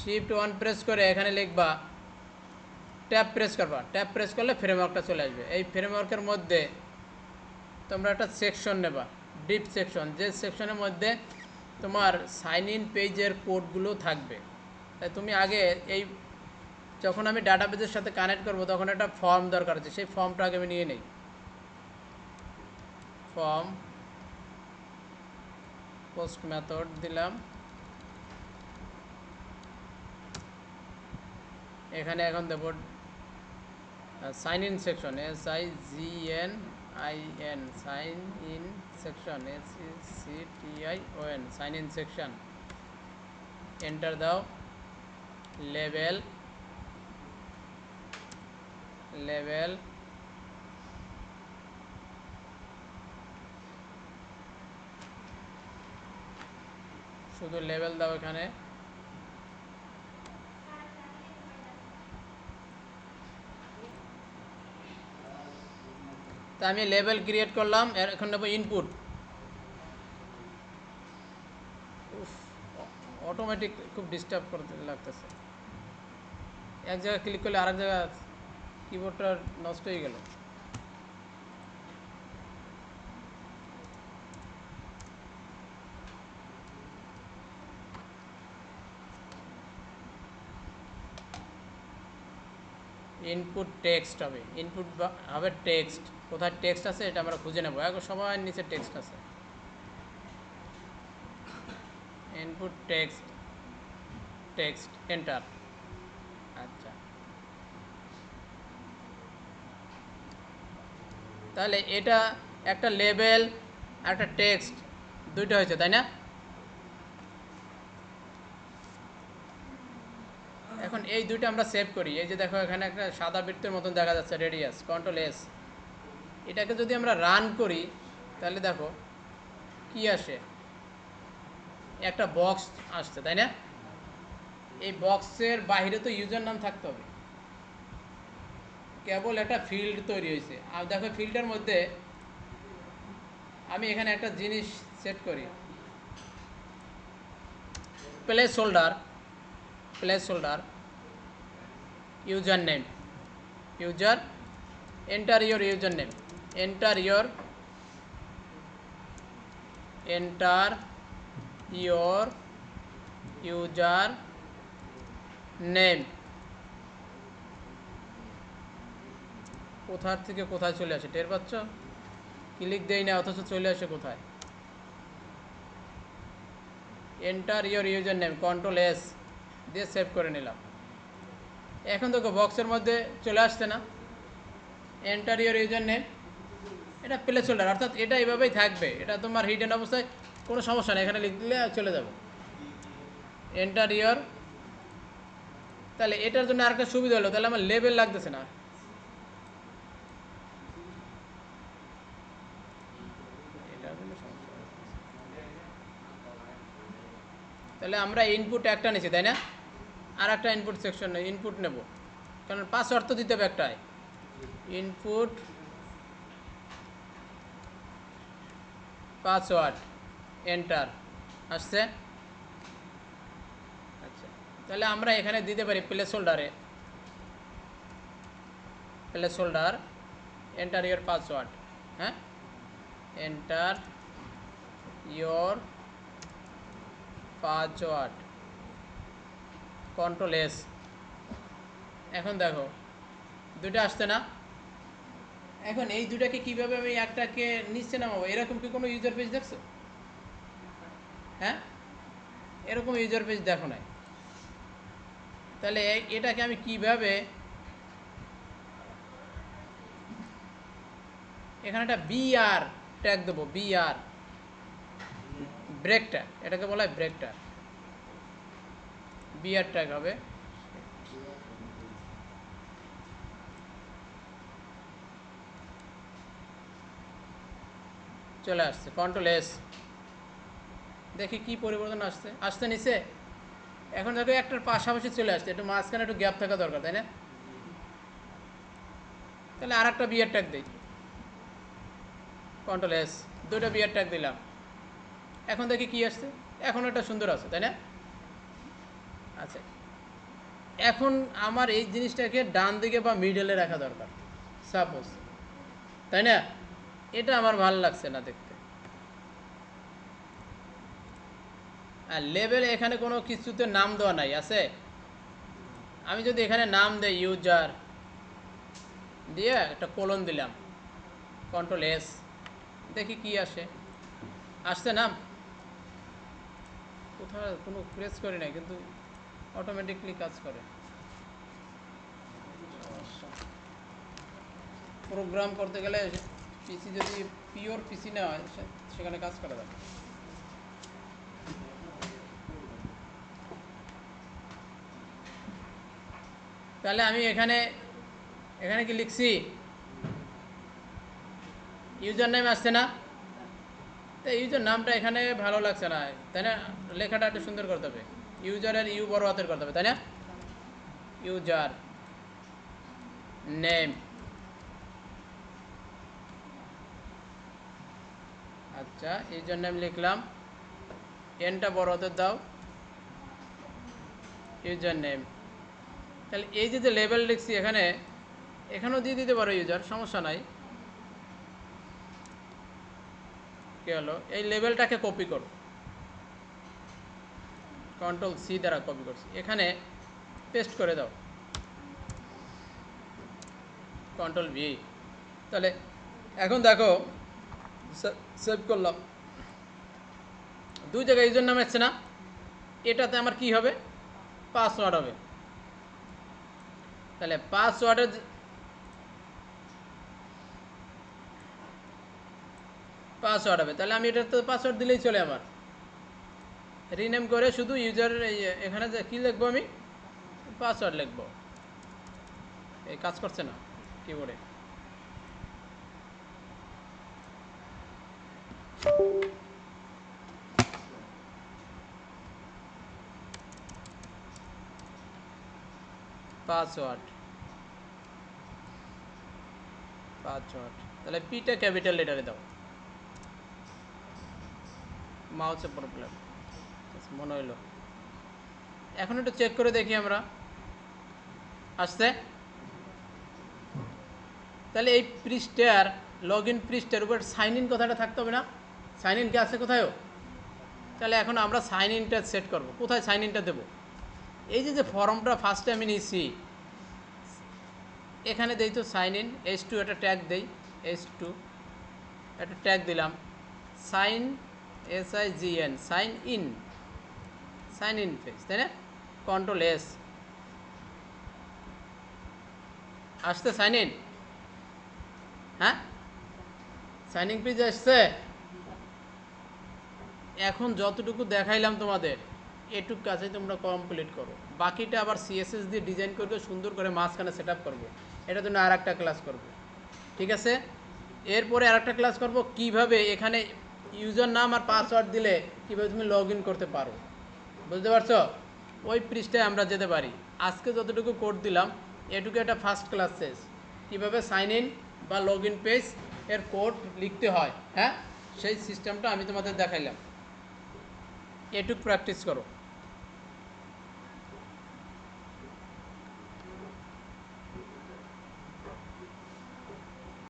Shift one press করে এখানে লিখবা ট্যাব প্রেস করবা। ট্যাব প্রেস করলে ফ্রেমওয়ার্কটা চলে আসবে। এই ফ্রেমওয়ার্কের মধ্যে তোমরা একটা সেকশন নেবা ডিপ সেকশন যে সেকশনের মধ্যে তোমার সাইন ইন পেজের কোডগুলো থাকবে। তাই তুমি আগে এই, যখন আমি ডাটাবেজের সাথে কানেক্ট করব, তখন একটা ফর্ম দরকার আছে। সেই ফর্মটা আগে আমি নিয়ে নেই। ফর্ম পোস্ট মেথড দিলাম। এখানে এখন দেব sign in section S I G N I N sign in section S C T I O N sign in section enter দাও লেভেল লেভেল শুধু লেভেল দাও এখানে। তা আমি লেভেল ক্রিয়েট করলাম এখন নেব ইনপুট অটোমেটিক খুব ডিস্টার্ব করতে লাগতেছে। এক জায়গায় ক্লিক করলে আরেক জায়গায় কিবোর্ডটা নষ্ট হয়ে গেল। ইনপুট টেক্সট হবে। ইনপুট হবে টেক্সট কোথায় টেক্সট আছে এটা আমরা খুঁজে নেব। এখন সবার নিচে টেক্সট আছে। ইনপুট টেক্সট টেক্সট এন্টার আচ্ছা। তাহলে এটা একটা লেবেল একটা টেক্সট দুইটা হয়েছে, তাই না? এখন এই দুইটা আমরা সেভ করি। এই যে দেখো, এখানে একটা সাদা বৃত্তের মতন দেখা যাচ্ছে রেডিয়াস কন্ট্রোল এস এটাকে যদি আমরা রান করি, তাহলে দেখো, কি আসে? একটা বক্স আসছে, তাই না? এই বক্সের বাইরে তো ইউজার নাম থাকতে হবে। কেবল একটা ফিল্ড তৈরি হয়েছে। আর দেখো, ফিল্ডের মধ্যে আমি এখানে একটা জিনিস সেট করি। Placeholder placeholder username user enter your username enter your enter your username কোথার থেকে কোথায় চলে আসে, টের পাচ্ছ? ক্লিক দেই না, অথচ চলে আসে কোথায়? Enter your user name, control S. দিয়ে সেভ করে নিলাম। এখন দেখো বক্সের মধ্যে চলে আসছে না। এন্টার ইয়োর ইউজার নেম এটা প্লেস হোল্ডার অর্থাৎ এটা এভাবেই থাকবে। এটা তোমার হিডেন অবস্থায় কোনো সমস্যা নেই, এখানে লিখলে চলে যাবে। এন্টার ইয়োর তাহলে এটার জন্য আরেকটা সুবিধা হলো, তাহলে আমার লেভেল লাগতেছে না। তাহলে আমরা ইনপুট একটা নিছি, তাই না? আর একটা ইনপুট সেকশন নেই ইনপুট নেব। কারণ পাসওয়ার্ড তো দিতে হবে একটাই। ইনপুট পাসওয়ার্ড এন্টার আসছে? আচ্ছা তাহলে আমরা এখানে দিতে পারি প্লেস হোল্ডারে placeholder enter your password হ্যাঁ? Enter your password control S এখন দেখো দুটো আসছে না? এখন এই দুটাকে কীভাবে আমি একটাকে নিচে নামাবো? এরকম কি কোনো ইউজার পেজ দেখছ? হ্যাঁ? এরকম ইউজার পেজ দেখো নাই। তাহলে এটাকে আমি কীভাবে এখানে একটা বিআর ট্যাগ দেবো বিআর ব্রেক ট্যাগ এটাকে বলা হয় ব্রেক বিআর ট্যাগ হবে। চলে আসছে কন্ট্রোল এস দেখি কি পরিবর্তন আসছে। আসতে নিচে। এখন দেখো একটার পাশাপাশি চলে আসছে। একটু মাঝখানে একটু গ্যাপ থাকা দরকার, তাই না? তাহলে আর একটা বিয়ার ট্যাগ দিই। কন্ট্রোল এস দুটো বিয়ার ট্যাগ দিলাম। এখন দেখি কি আসছে। এখন একটা সুন্দর আছে, তাই না? আচ্ছা এখন আমার এই জিনিসটাকে ডান দিকে বা মিডলে রাখা দরকার সাপোজ তাই না? এটা আমার ভালো লাগছে না দেখতে। আর লেভেল এখানে কোনো কিছুতে নাম দেওয়া নাই, আছে? আমি যদি এখানে নাম দেই ইউজার দিয়ে একটা কোলন দিলাম কন্ট্রোল এস দেখি কি আসে। আসছে নাম? কোথাও কোনো প্রেস করি না কিন্তু অটোমেটিকলি কাজ করে। প্রোগ্রাম করতে গেলে পিসি যদি পিওর পিসি না হয় সেখানে কাজ করা যাবে তাহলে আমি এখানে এখানে কি লিখছি? ইউজার নেম আসছে না? তো ইউজার নামটা এখানে ভালো লাগছে না। তাই না? লেখাটা একটু সুন্দর করতে হবে। ইউজারের ইউ বড় হাতের করতে হবে তাই না? ইউজার নেম আচ্ছা ইউজার নেম লিখলাম এনটা বড় হাতের দাও ইউজার নেম তাহলে এই যে যে লেবেল লিখছি এখানে, এখানেও দিয়ে দিতে পারো ইউজার সমস্যা নাই। কি হলো? এই লেভেলটাকে কপি করো। কন্ট্রোল সি দ্বারা কপি করছি। এখানে পেস্ট করে দাও। কন্ট্রোল ভি তাহলে এখন দেখো সেভ করলাম। দুই জায়গায় ইউজার নাম আসছে না। এটাতে আমার কি হবে? পাসওয়ার্ড হবে। তাহলে পাসওয়ার্ডের পাসওয়ার্ড হবে। তাহলে আমি এটা তো পাসওয়ার্ড দিলেই চলে আমার। রিনেম করে শুধু ইউজার এখানে যে কী লিখব আমি? পাসওয়ার্ড লিখব। এই কাজ করছে না কিবোর্ডে পাসওয়ার্ড পাসওয়ার্ড তাহলে পিটা ক্যাপিটাল লেটারে দাও। মাউসে প্রবলেম মনে হইল এখন একটু চেক করে দেখি আমরা। আসছে? তাহলে এই পৃষ্ঠার লগ ইন পৃষ্ঠার উপর সাইন ইন কথাটা থাকতে হবে না? সাইন ইন কি আছে কোথায়ও? তাহলে এখন আমরা সাইন ইনটা সেট করব। কোথায় সাইন ইনটা দেবো? এই যে যে ফর্মটা ফার্স্টে আমি নিয়েছি, এখানে দেই তো সাইন ইন এস টু একটা ট্যাগ দেই এস টু একটা ট্যাগ দিলাম। Sign S I G N sign in sign in page তাই না? কন্ট্রোল এস আসতে সাইন ইন? হ্যাঁ? সাইনিং পেজ আসছে? এখন যতটুকু দেখাইলাম তোমাদের, এটুক কাজে তোমরা কমপ্লিট করো। বাকিটা আবার সিএসএস দিয়ে ডিজাইন করবে সুন্দর করে মাঝখানে সেট আপ করব। এটা জন্য আর একটা ক্লাস করব। ঠিক আছে? এরপরে আর একটা ক্লাস করব, কীভাবে এখানে ইউজার নাম আর পাসওয়ার্ড দিলে কীভাবে তুমি লগ ইন করতে পারো। বুঝতে পারছ? ওই পৃষ্ঠায় আমরা যেতে পারি। আজকে যতটুকু কোড দিলাম, এটুকু একটা ফার্স্ট ক্লাস শেষ। কীভাবে সাইন ইন বা লগ ইন পেজ এর কোড লিখতে হয় হ্যাঁ? সেই সিস্টেমটা আমি তোমাদের দেখাইলাম। এটুক প্র্যাকটিস করো।